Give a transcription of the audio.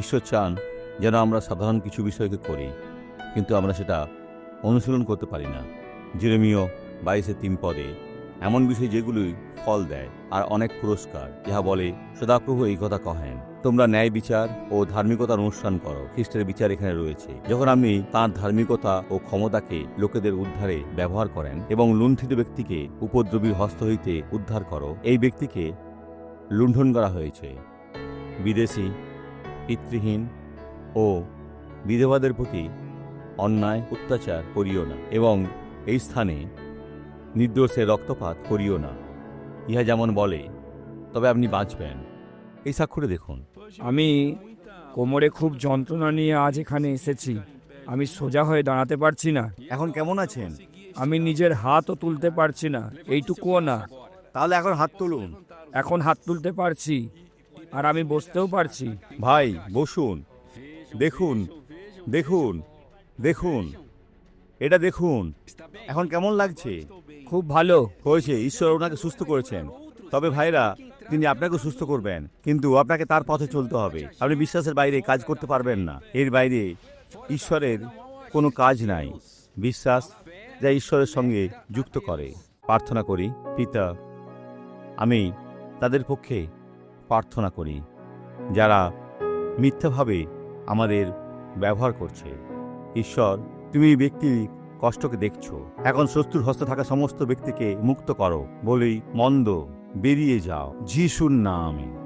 ঈশ্বর চান যেন আমরা সাধারণ কিছু বিষয়কে করি, কিন্তু আমরা সেটা অনুশীলন করতে পারি না। জিরেমিও বাইশে তিন পদে এমন বিষয় যেগুলি ফল দেয় আর অনেক পুরস্কার যাহা বলে, সদাপ্রভু এই কথা কহেন, তোমরা ন্যায় বিচার ও ধার্মিকতার অনুষ্ঠান করো। খ্রিস্টের বিচার এখানে রয়েছে। যখন আপনি তাঁর ধার্মিকতা ও ক্ষমতাকে লোকেদের উদ্ধারে ব্যবহার করেন এবং লুণ্ঠিত ব্যক্তিকে উপদ্রবীর হস্ত হইতে উদ্ধার করো, এই ব্যক্তিকে লুণ্ঠন করা হয়েছে। বিদেশি পিতৃহীন ও বিধবাদের প্রতি অন্যায় অত্যাচার করিও না এবং এই স্থানে নির্দোষে রক্তপাত করিও না। ইহা যেমন বলে তবে আপনি বাঁচবেন। এই স্বাক্ষরে দেখুন। আমি কোমরে খুব যন্ত্রণা নিয়ে আজ এখানে এসেছি। আমি সোজা হয়ে দাঁড়াতে পারছি না। এখন কেমন আছেন? আমি নিজের হাতও তুলতে পারছি না। এইটুকুও না। তাহলে এখন হাত তুলুন। এখন হাত তুলতে পারছি। আর আমি বসতেও পারছি। ভাই বসুন। দেখুন দেখুন দেখুন। এটা দেখুন। এখন কেমন লাগছে? খুব ভালো। হয়েছে ঈশ্বর ওনাকে সুস্থ করেছেন। তবে ভাইরা তিনি আপনাকে সুস্থ করবেন। কিন্তু আপনাকে তার পথে চলতে হবে। আপনি বিশ্বাসের বাইরে কাজ করতে পারবেন না। এর বাইরে ঈশ্বরের কোনো কাজ নাই। বিশ্বাস যা ঈশ্বরের সঙ্গে যুক্ত করে। প্রার্থনা করি পিতা আমি তাদের পক্ষে প্রার্থনা করি, যারা মিথ্যাভাবে আমাদের ব্যবহার করছে। ঈশ্বর, তুমি এই ব্যক্তির কষ্টকে দেখছ। এখন শত্রুর হস্তে থাকা সমস্ত ব্যক্তিকে মুক্ত করো। বলেই মন্দ, বেরিয়ে যাও। যিশুর নামে।